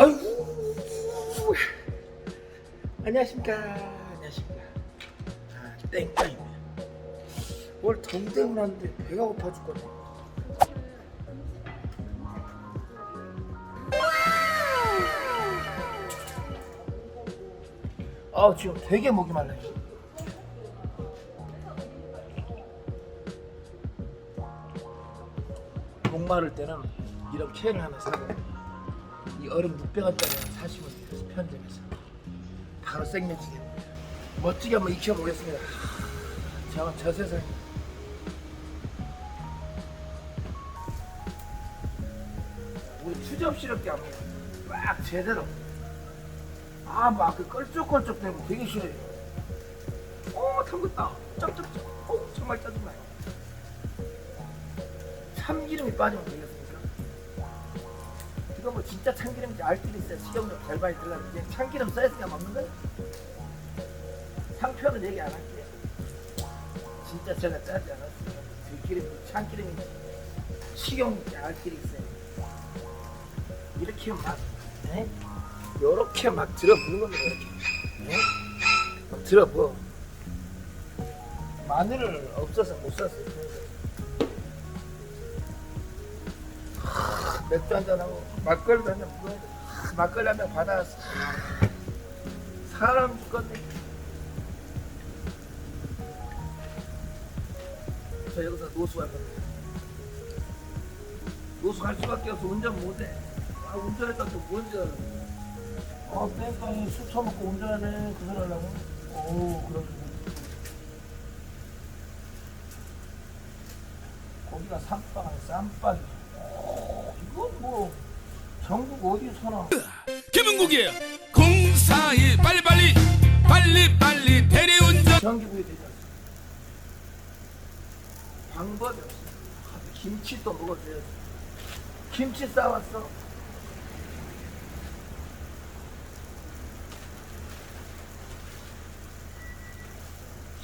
아이고. 안녕하십니까. 안녕하십니까. 아, 땡깡입니다. 뭘 동대문 하는데 배가 고파 죽겠네. 아 지금 되게 목이 말라요. 목 마를 때는 이런 캔을 하나 사고 이 얼음 600원짜리 사시면 돼요 편점에서 바로 생맥주게 멋지게 한번 익혀보겠습니다. 저는 저 세상에. 우리 추접스럽게 합니다 막 제대로. 아 막 그 껄쩍껄쩍 되고 되게 싫어요. 어 담궜다. 쩝쩝쩝 어 정말 짜증나요. 참기름이 빠지면 되겠습니까? 이거 뭐 진짜 참기름인지 알 길이 있어야 식용유 잘 많이 들어가는데 참기름 써있으니까 먹는 거예요? 상표는 얘기 안 할게요. 진짜 제가 짜지 않았어요. 들기름인지 참기름인지 식용유인지 알 길이 있어요. 이렇게 막 에? 요렇게 막 들어부는 겁니다 이렇게. 에? 막 들어부어. 마늘을 없어서 못 샀어요 맥주 한잔하고 막걸리도 한잔 막걸리 한 잔 받아왔어. 사람 죽겠네. 저 여기서 갈 겁니다. 갈 수밖에 없어. 운전 못해. 아, 운전했다 또 뭔지 알아. 아, 뺑뺑이 술 처먹고 운전하네. 그 소리 하려고. 오, 그러지. 거기가 쌈빵 아니 쌈빵이. 오, 이건 뭐 전국 어디서나 김은국이에요. 042 빨리 빨리 빨리 빨리 대리운전 전기구이 않습니까? 방법이 없어. 아, 김치 또 먹어줘야지. 김치 싸왔어.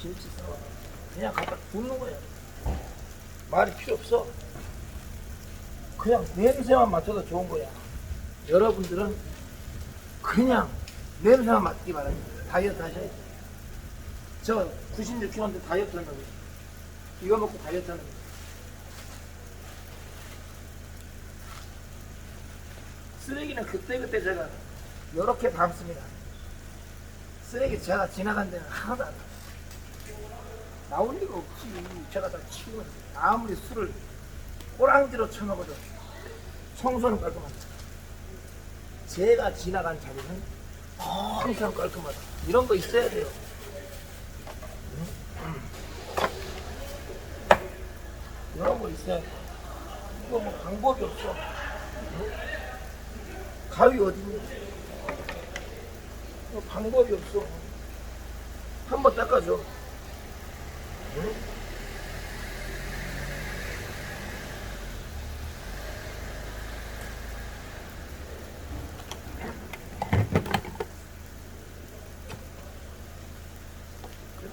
김치 싸와. 그냥 갖다 붓는 거야. 말이 필요 없어. 그냥 냄새만 맡아도 좋은 거야. 여러분들은 그냥 냄새만 맡기 바랍니다. 다이어트 하셔야지. 저 96kg인데 다이어트 한다고. 이거 먹고 다이어트 하는 거. 쓰레기는 그때그때 제가 이렇게 담습니다. 쓰레기 제가 지나간 데는 하나도 안. 나올 리가 없지. 제가 다 치우면 아무리 술을 꼬랑지로 쳐먹어도 청소는 깔끔합니다. 제가 지나간 자리는 항상 깔끔하다. 이런 거 있어야 돼요. 이런 거 있어야 돼. 이거 뭐 방법이 없어. 응? 가위? 이거 방법이 없어. 한번 닦아줘. 응?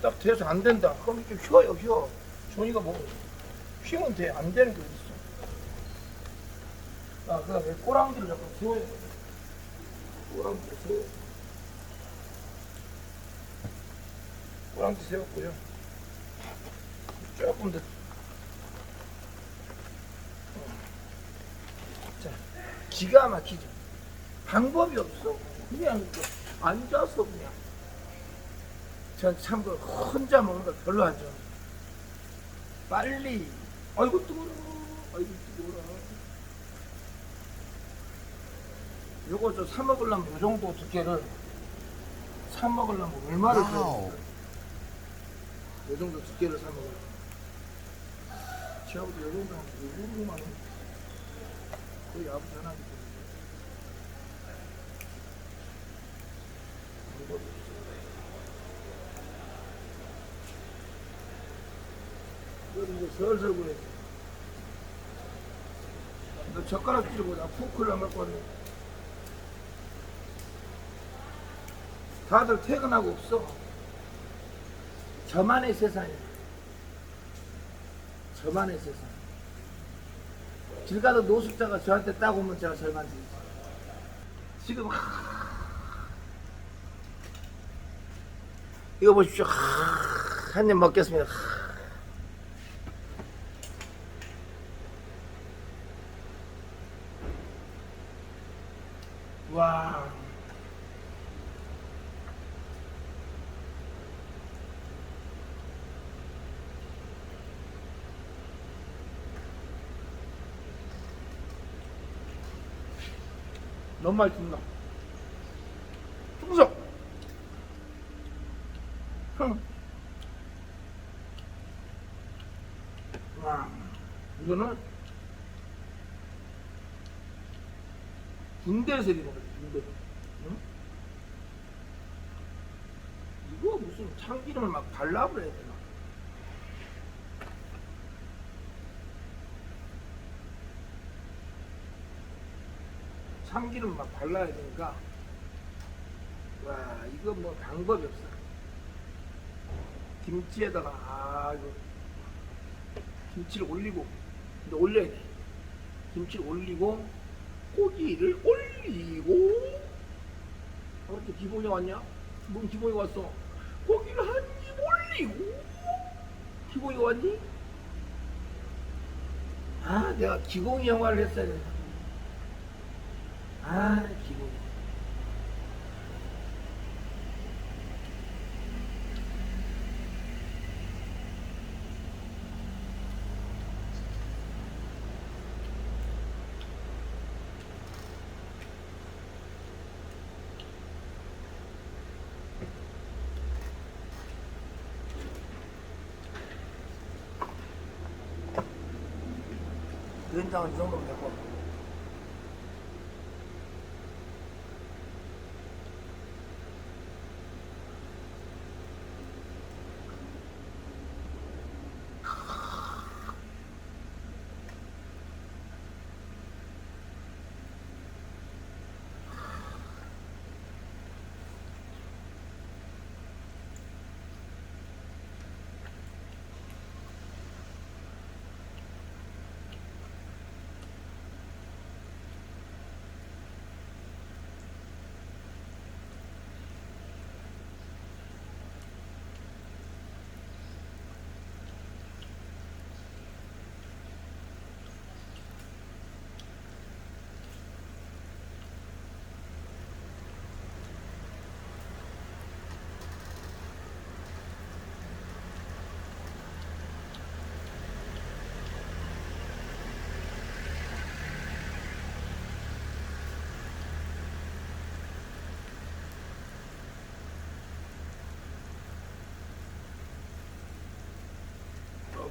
딱 돼서 안 된다. 그럼 이렇게 휘어요, 휘어. 종이가 뭐, 휘면 돼. 안 되는 게 어딨어. 아, 그 다음에 꼬랑지를 자꾸 세워야 돼. 꼬랑지를 세워. 꼬랑지 세웠고요. 조금 더. 자, 기가 막히죠. 방법이 없어. 그냥 앉아서 그냥. 전참그 혼자 먹는 걸 별로 안 좋아해요. 빨리. 아이고 뜨거워. 아이고 뜨거워. 요거 저 사 먹으려면 요 정도 두께를 사 먹으려면 얼마를 줘야 돼요? 요 정도 두께를 사 먹으려면. 제가 볼때 요 정도 하면 요 정도만 하면 거의 아버지 하나기 때문에. 방법이 없어요. 이제 슬슬 보내. 너 젓가락 쥐고 나 포크를 안 갖고 왔네. 다들 퇴근하고 없어. 저만의 세상이야. 저만의 세상. 길 가다 노숙자가 저한테 딱 오면 제가 절만 드리지. 지금 하... 이거 보십시오. 한입 먹겠습니다. 와. 너무 맛있습니다. 충성! 흠. 와, 이거는 입는 거예요, 군대. 응? 이거 무슨 참기름을 막 발라 버려야 되나? 참기름 막 발라야 되니까 와 이거 뭐 방법이 없어 김치에다가 아 이거 김치를 올리고 근데 올려야 돼 김치를 올리고 고기를 올리고 어, 이렇게 기본이 왔냐? 뭔 기본이 왔어? 기본이 왔니? 아 내가 기공이 영화를 했어야 된다 아 기본 된장은 이정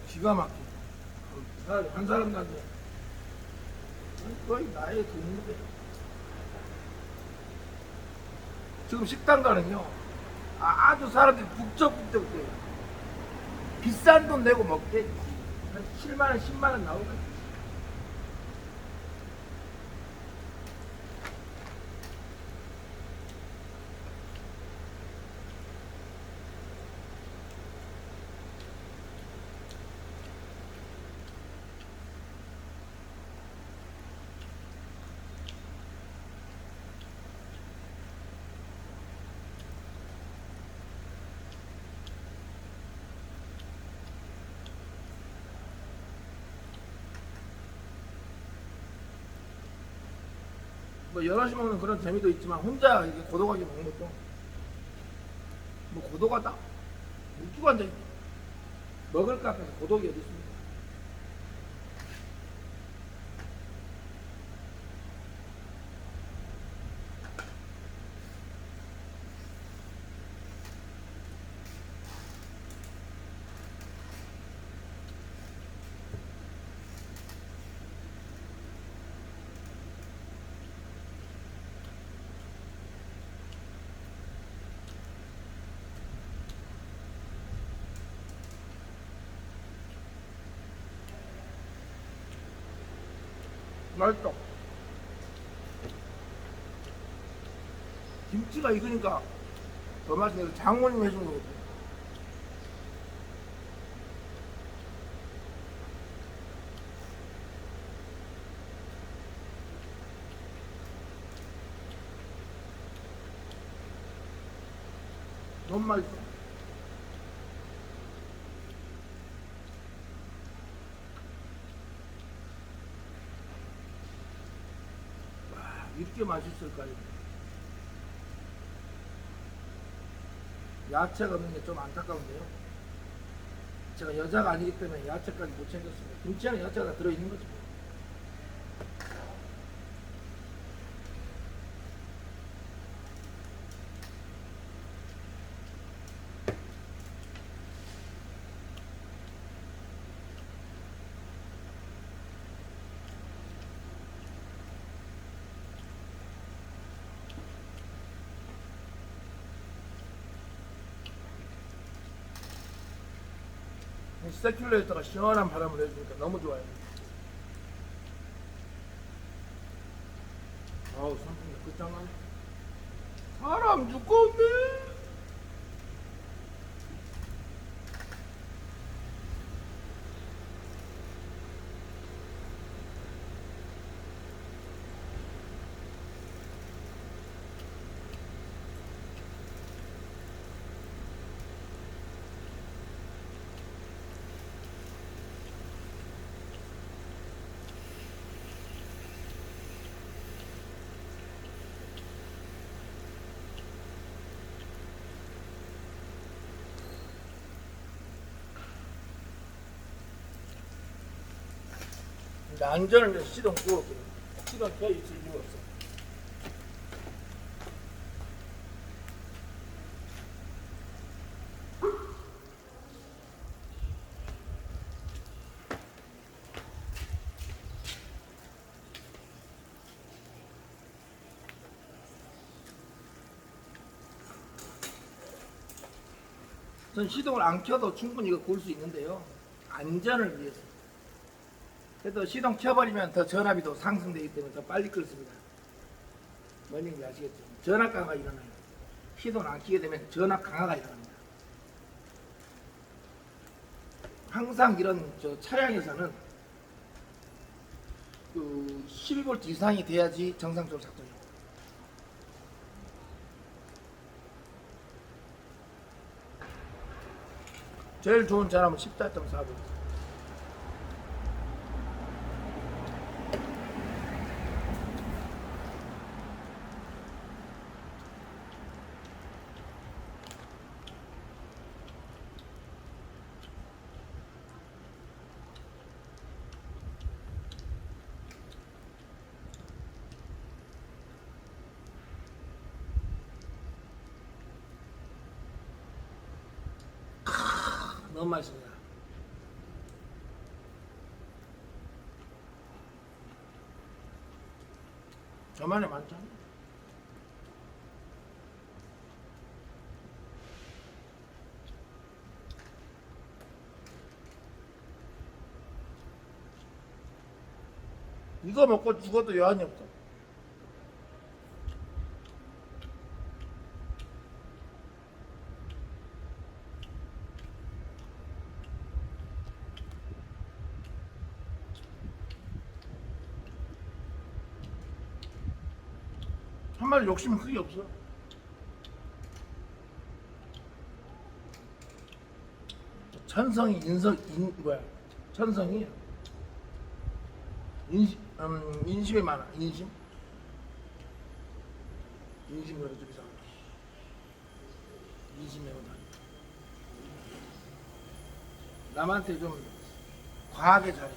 기가. 어, 사람, 한 사람한테 거의 나의 동무대. 지금 식당 가는요. 아, 아주 사람들이 북적북적대요. 비싼 돈 내고 먹겠지. 한 7만 원, 10만 원 나오겠지. 여럿이 먹는 그런 재미도 있지만 혼자 이게 고독하게 먹는 것도 뭐 고독하다? 묵주고 앉아있지 먹을 것 앞에서 고독이 어디 있습니까? 이거니까 더 맛있는 장모님 해준 거거든. 너무 맛있어. 와, 이렇게 맛있을까요? 야채가 없는 게 좀 안타까운데요. 제가 여자가 아니기 때문에 야채까지 못 챙겼습니다. 김치에는 야채가 다 들어있는 거죠. 이 서큘레이터가 시원한 바람을 해주니까 너무 좋아요. 아우 상품이 끝장나네. 사람 죽겠네. 근데 안전을 위해서 시동 끄고 시동 켜 있을 이유가 없어. 전 시동을 안 켜도 충분히 이거 구울 수 있는데요. 안전을 위해서. 그래도 시동 켜버리면 더 전압이 더 상승되기 때문에 더 빨리 끓습니다. 뭔 얘기인지 아시겠죠? 전압 강화가 일어나요. 시동을 안 켜게 되면 전압 강화가 일어납니다. 항상 이런 저 차량에서는 그 12V 이상이 돼야지 정상적으로 작동해요. 제일 좋은 전압은 14.4V. 너무 맛있습니다. 저만의 만찬. 이거 먹고 죽어도 여한이 없어. 한 마리 욕심은 크게 없어. 천성이 인성 인 뭐야? 천성이 인심 음, 인심이 많아. 인심. 인심 그래 좀 이상. 인심이 많아. 남한테 좀 과하게 잘해.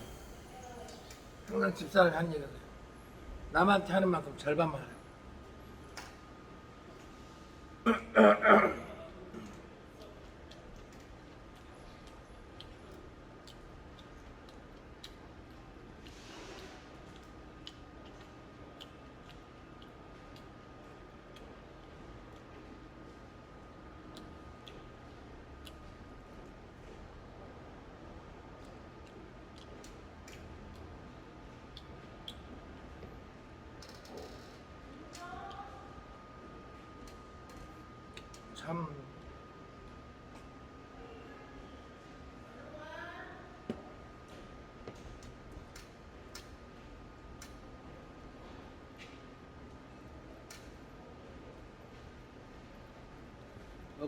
항상 하는 얘기가 돼. 남한테 하는 만큼 절반만 해. 참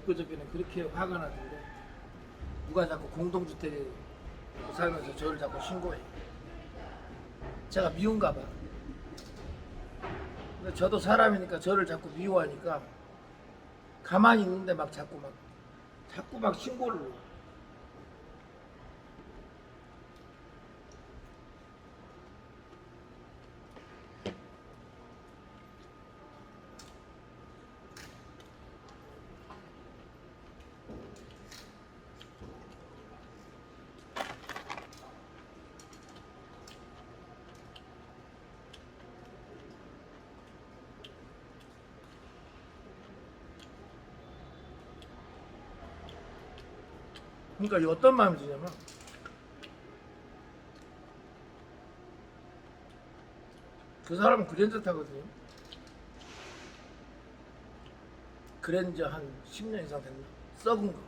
엊그저께는 그렇게 화가 났는데 누가 자꾸 공동주택에 살면서 저를 자꾸 신고해. 제가 미운가 봐. 근데 저도 사람이니까 저를 자꾸 미워하니까 가만히 있는데 막 자꾸 막 자꾸 막 신고를 해. 그러니까 이 어떤 마음이 드냐면 그 사람은 그랜저 타거든요. 그랜저 한 10년 이상 됐나? 썩은 거.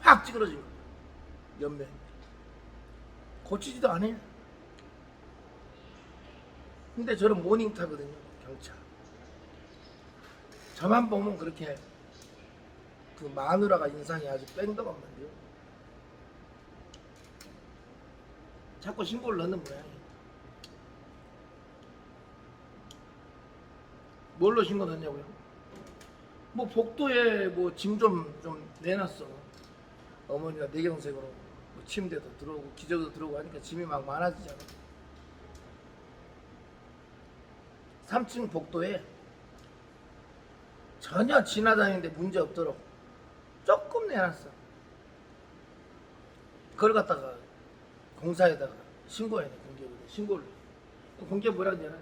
확 찌그러진 거. 옆면. 고치지도 않아요. 근데 저는 모닝 타거든요. 경차. 저만 보면 그렇게 그 마누라가 인상이 아주 뺑덕없는데요. 자꾸 신고를 넣는 모양이에요. 뭘로 신고 넣냐고요? 뭐 복도에 뭐 짐 좀 좀 내놨어. 어머니가 내경색으로 뭐 침대도 들어오고 기저도 들어오고 하니까 짐이 막 많아지잖아. 3층 복도에 전혀 지나다니는데 문제 없도록 조금 내놨어. 그걸 갖다가 공사에다가 신고해야 돼, 공개를. 신고를. 공개 뭐라 그러냐?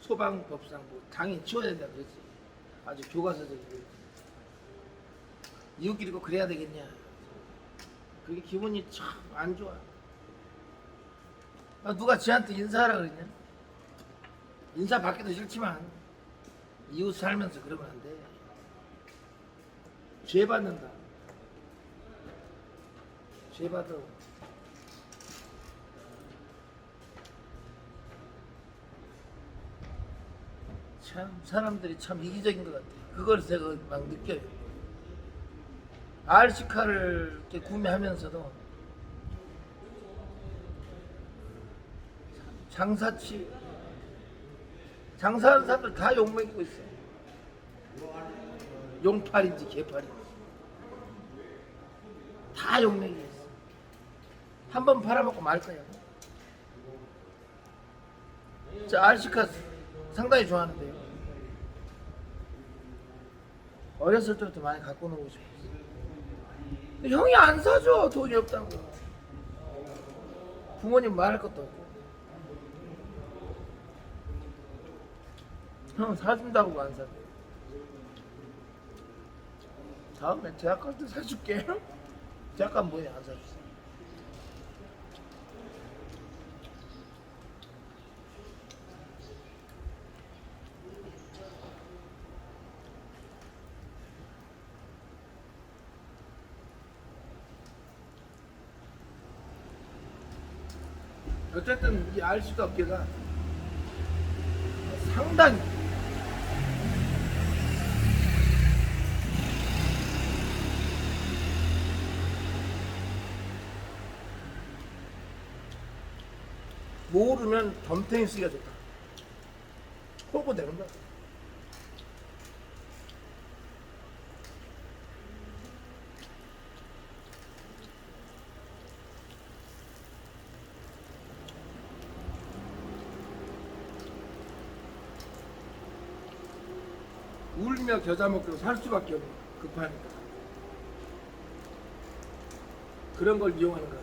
소방법상 뭐 당연히 치워야 된다 그러지. 아주 교과서적이고. 이웃끼리 꼭 그래야 되겠냐. 그게 기분이 참 안 좋아. 아, 누가 지한테 인사하라 그랬냐? 인사 받기도 싫지만 이웃 살면서 그러면 안 돼. 죄 받는다. 죄 받아. 참 사람들이 참 이기적인 것 같아. 그걸 제가 막 느껴요. RC카를 이렇게 구매하면서도 장사치 장사하는 사람들 다 욕먹이고 있어. 용팔인지 개팔인지 다 욕먹이고. 한 번 팔아먹고 말 거야. 저 RC카 상당히 좋아하는데요. 어렸을 때부터 많이 갖고 놀고 싶었어. 근데 형이 안 사줘 돈이 없다고. 부모님 말할 것도 없고. 형 사준다고 안 사줘. 다음에 대학 갈때 사줄게. 대학 가면 뭐해 안 사주 어쨌든 이 RC가 업계가 상당히 모르면 덤탱이 쓰기가 좋다. 호고 되는 거야. 울며 겨자 먹기로 살 수밖에 없는. 급하니까. 그런 걸 이용하는. 너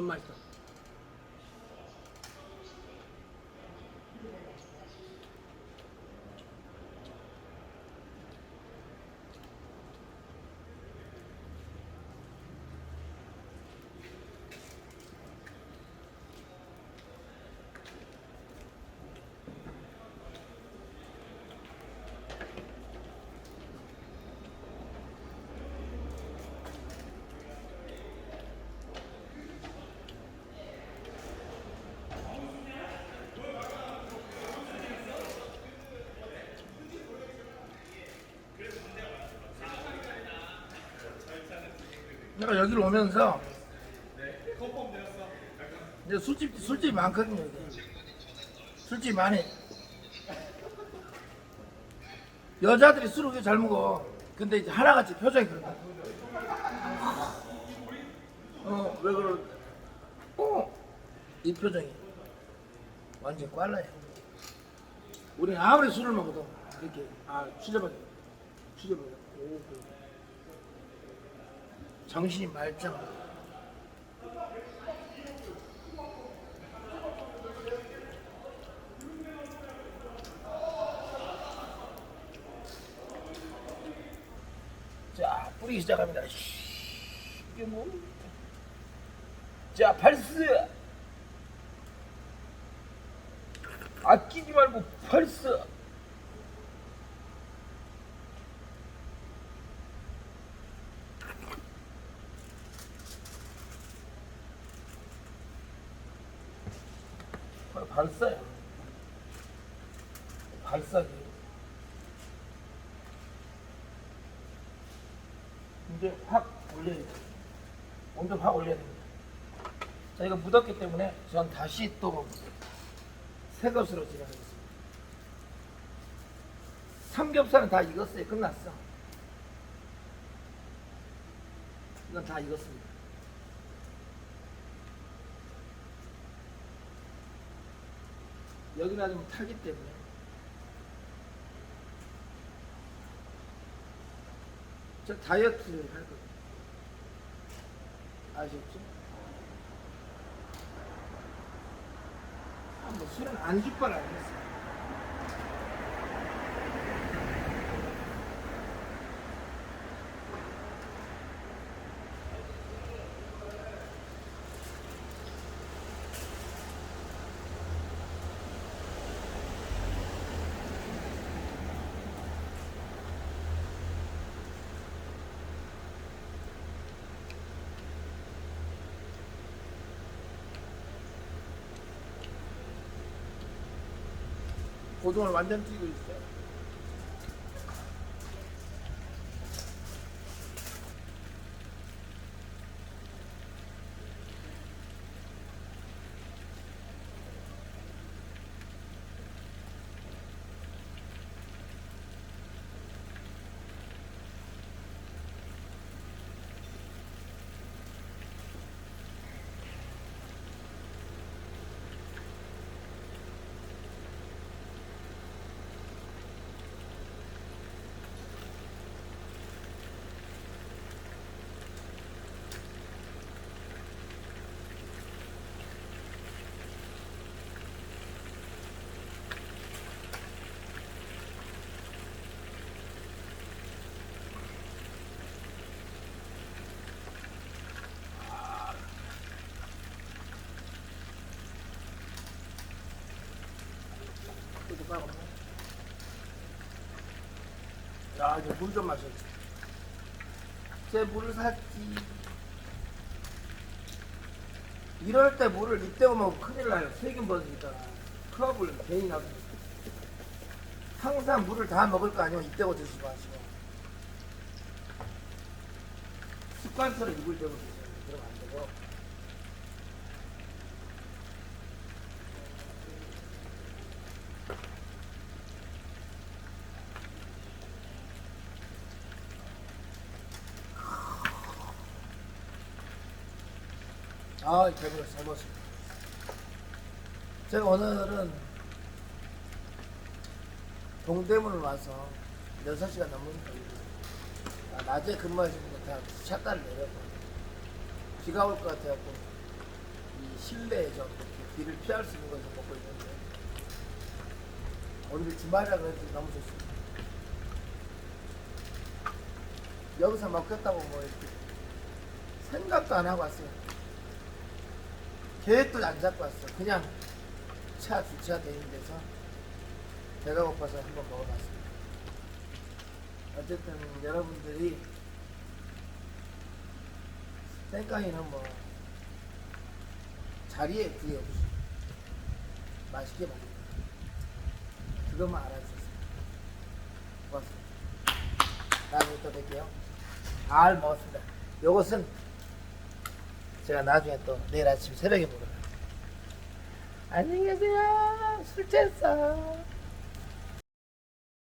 무 내가 여기를 오면서 이제 술집 술집이 많거든요. 술집 많이. 여자들이 술을 그렇게 잘 먹어. 근데 이제 하나같이 표정이 그런다. 어, 왜 그러? 어, 이 표정이 완전 꽐라야. 우리는 아무리 술을 먹어도 이렇게 아 취재받아, 취재받아. 오, 그. 정신이 말짱. 자, 뿌리기 시작합니다. 씨, 이게 뭐? 자, 발스. 아끼지 말고 발스. 발사야. 발사기. 이제 확 올려야 돼. 온도 확 올려야 됩니다. 자, 이거 묻었기 때문에 전 다시 또 새 것으로 진행하겠습니다. 삼겹살은 다 익었어요. 끝났어. 이건 다 익었습니다. 여기나 좀 타기 때문에 저 다이어트 할 거예요. 아셨죠? 아, 뭐 술은 안주빨 아니겠어요. 고등어를 완전 튀고 있어 봐봐. 야, 이제 물 좀 마셔. 제 물을 샀지. 이럴 때 물을 이때고 먹으면 큰일 나요. 세균 번지니까. 트러블 괜히 나고. 항상 물을 다 먹을 거 아니면 이때고 드시지 마시고. 습관처럼 입을 때고 드세요. 그러면 안 되고. 아, 배불러 잘 먹었습니다. 제가 오늘은 동대문을 와서 6시간 넘으니까 아, 낮에 근무하시는 거다 샷다를 내렸고 비가 올 것 같아갖고 이 실내에 좀 이렇게 비를 피할 수 있는 것을 먹고 있는데 오늘 주말이라 그런지 너무 좋습니다. 여기서 먹겠다고 뭐 이렇게 생각도 안 하고 왔어요. 계획도 안 잡고 왔어. 그냥 차 주차 돼 있는 데서 배가 고파서 한번 먹어봤습니다. 어쨌든 여러분들이 땡깡이는 뭐 자리에 구애 없이 맛있게 먹습니다. 그것만 알아주셨습니다. 고맙습니다. 다음에 또 뵐게요. 잘 먹었습니다. 요것은 제가 나중에 또 내일 아침 새벽에 먹어요. 안녕히 계세요. 술 취했어.